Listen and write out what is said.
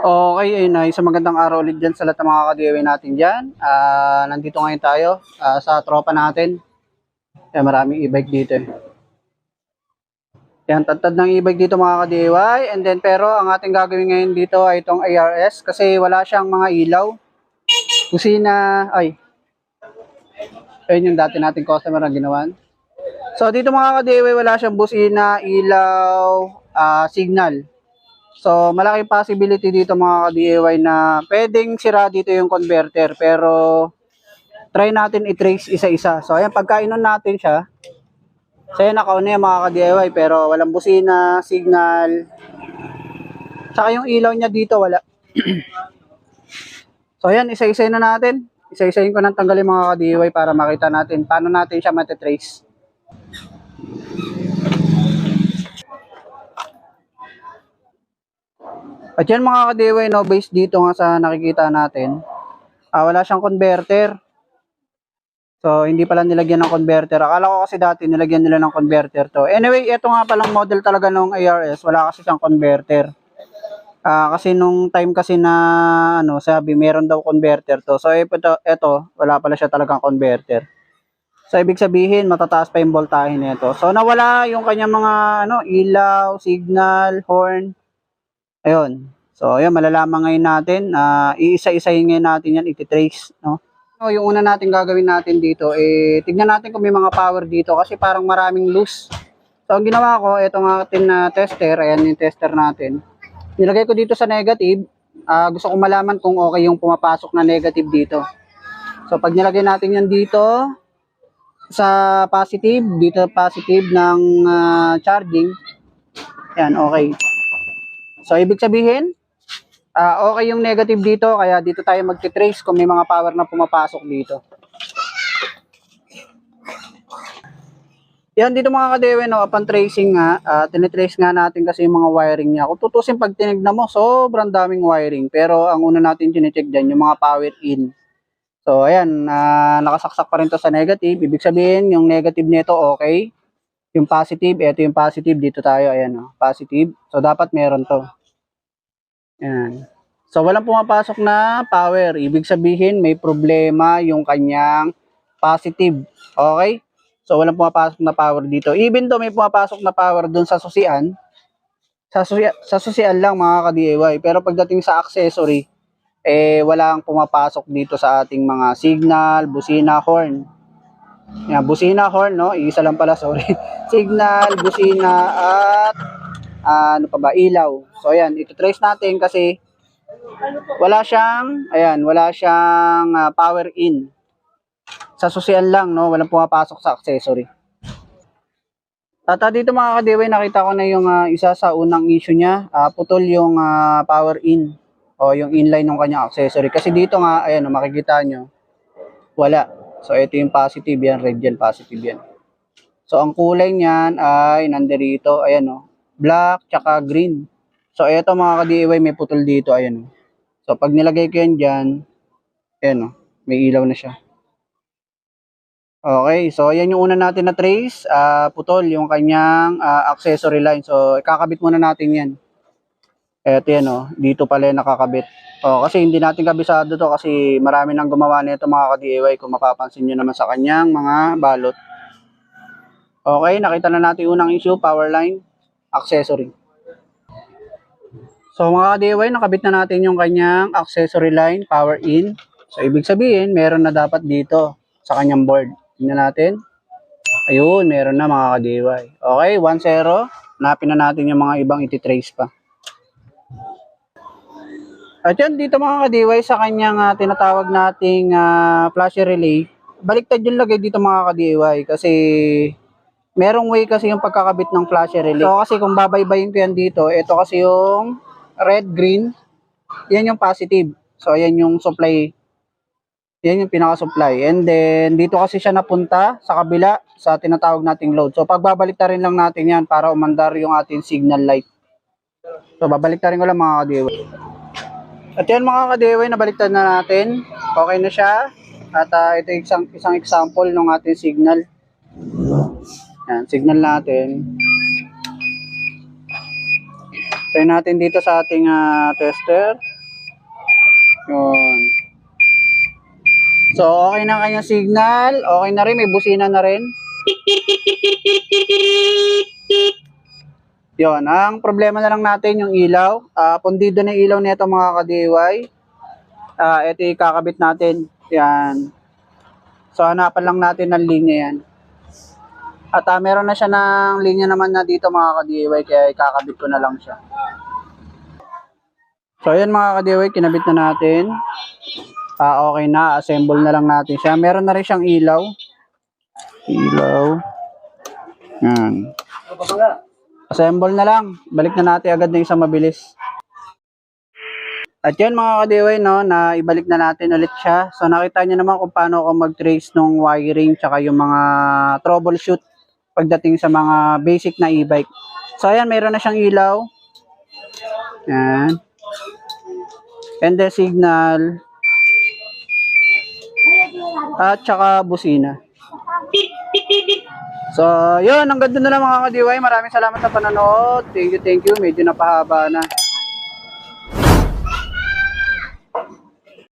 Okay, ayun na. Isang magandang araw ulit dyan sa lahat ng mga ka-DIY natin dyan. Ah, nandito ngayon tayo ah, sa tropa natin. Yan, maraming e-bike dito eh. Yan, tantad ng e-bike dito mga ka-DIY. And then, pero ang ating gagawin ngayon dito ay itong ARS kasi wala siyang mga ilaw. Kusina, ay. Ayun yung dati nating customer na ginawan. So, dito mga ka-DIY, wala siyang busina, ilaw, ah, signal. So, malaki possibility dito mga ka-DIY na pwedeng sira dito yung converter. Pero, try natin i-trace isa-isa. So, ayan, pagkainon natin siya. So, ayan, nakauna yan mga ka-DIY. Pero, walang busina, signal. Saka yung ilaw niya dito, wala. so, ayan, isa-isayin na natin. Isa-isayin ko nang tanggalin mga ka-DIY para makita natin paano natin siya matitrace. At yan mga ka-DIY, no, based dito nga sa nakikita natin, ah, wala siyang converter. So, hindi pala nilagyan ng converter. Akala ko kasi dati nilagyan nila ng converter to. Anyway, ito nga palang model talaga ng ARS. Wala kasi siyang converter. Ah, kasi nung time kasi na, ano, sabi, meron daw converter to. So, ito, ito wala pala siya talagang converter. So, ibig sabihin, matataas pa yung voltahe nito. So, nawala yung kanyang mga, ano, ilaw, signal, horn. Ayun. So, ayun, malalaman ngayon natin. ah iisa-isahin ngayon natin yan, iti-trace, no? So, yung una natin gagawin natin dito, eh, tignan natin kung may mga power dito kasi parang maraming loose. So, ang ginawa ko, itong atin na tester, ayan yung tester natin. Nilagay ko dito sa negative. ah gusto ko malaman kung okay yung pumapasok na negative dito. So, pag nilagay natin yan dito, sa positive, dito positive ng ah, charging, yan, okay. So, ibig sabihin, ah okay yung negative dito, kaya dito tayo magti-trace kung may mga power na pumapasok dito. Yan dito mga kadewe, no, upon tracing nga, uh, tinitrace nga natin kasi yung mga wiring niya. Kung tutusin pag tinignan mo, sobrang daming wiring. Pero ang una natin chinecheck dyan, yung mga power in. So, ayan, ah, nakasaksak pa rin to sa negative. Ibig sabihin, yung negative nito okay. Yung positive, ito yung positive, dito tayo, ayan, no, positive. So, dapat meron to. Ayan. So, walang pumapasok na power. Ibig sabihin, may problema yung kanyang positive. Okay? So, walang pumapasok na power dito. Even though may pumapasok na power dun sa susian, sa, susi- sa susian lang mga ka-DIY. Pero pagdating sa accessory, eh, walang pumapasok dito sa ating mga signal, busina, horn. Yan, busina, horn, no? Isa lang pala, sorry. signal, busina, at ah, ano pa ba, ilaw. So, ayan, ito trace natin kasi wala siyang, ayan, wala siyang ah, power in. Sa susian lang, no? Walang pumapasok sa accessory. At ah, dito mga kadiway, nakita ko na yung ah, isa sa unang issue niya. Ah, putol yung ah, power in o yung inline ng kanyang accessory. Kasi dito nga, ayan, makikita nyo, wala. So, ito yung positive yan, red yan, positive yan. So, ang kulay niyan ay nandirito, ayan o, black, tsaka green. So, ito mga ka-DIY, may putol dito, ayan o. So, pag nilagay ko yan dyan, ayan o, may ilaw na siya. Okay, so ayan yung una natin na trace, ah putol yung kanyang ah, accessory line. So, ikakabit muna natin yan. Eto yan o, dito pala yung nakakabit. O, kasi hindi natin kabisado to kasi marami nang gumawa nito mga ka-DIY kung mapapansin nyo naman sa kanyang mga balot. Okay, nakita na natin unang issue, power line, accessory. So mga ka-DIY, nakabit na natin yung kanyang accessory line, power in. So ibig sabihin, meron na dapat dito sa kanyang board. Tingnan natin. Ayun, meron na mga ka-DIY. Okay, 1-0. Hanapin na natin yung mga ibang ititrace pa. At yan, dito mga kadiway, sa kanyang ah, tinatawag nating ah, flasher relay, baliktad yung lagay dito mga kadiway kasi merong way kasi yung pagkakabit ng flasher relay. So kasi kung babaybayin ko yan dito, ito kasi yung red, green, yan yung positive. So yan yung supply, yan yung pinaka-supply. And then dito kasi siya napunta sa kabila sa tinatawag nating load. So pagbabaliktarin lang natin yan para umandar yung ating signal light. So babaliktarin ko lang mga kadiway. At yan mga kadewe, nabaliktad na natin. Okay na siya. At ah, ito isang, isang example ng ating signal. Yan, signal natin. Try natin dito sa ating ah, tester. Yun. So, okay na ang kanyang signal. Okay na rin. May busina na rin. Yun. Ang problema na lang natin yung ilaw. Ah, pundido na ilaw nito mga ka-DIY. Ah, ito kakabit natin. Yan. So, hanapan lang natin ng linya yan. At ah, meron na siya ng linya naman na dito mga ka-DIY kaya ikakabit ko na lang siya. So, ayan mga ka-DIY, kinabit na natin. Ah, okay na. Assemble na lang natin siya. Meron na rin siyang ilaw. Ilaw. Yan. Assemble na lang. Balik na natin agad na isang mabilis. At yun mga ka-DIY, no, na ibalik na natin ulit siya. So nakita niyo naman kung paano ako mag-trace ng wiring tsaka yung mga troubleshoot pagdating sa mga basic na e-bike. So ayan, mayroon na siyang ilaw. Yan. And the signal. At tsaka busina. So, yun, hanggang doon na lang mga ka-DIY. Maraming salamat sa panonood. Thank you, thank you. Medyo napahaba na.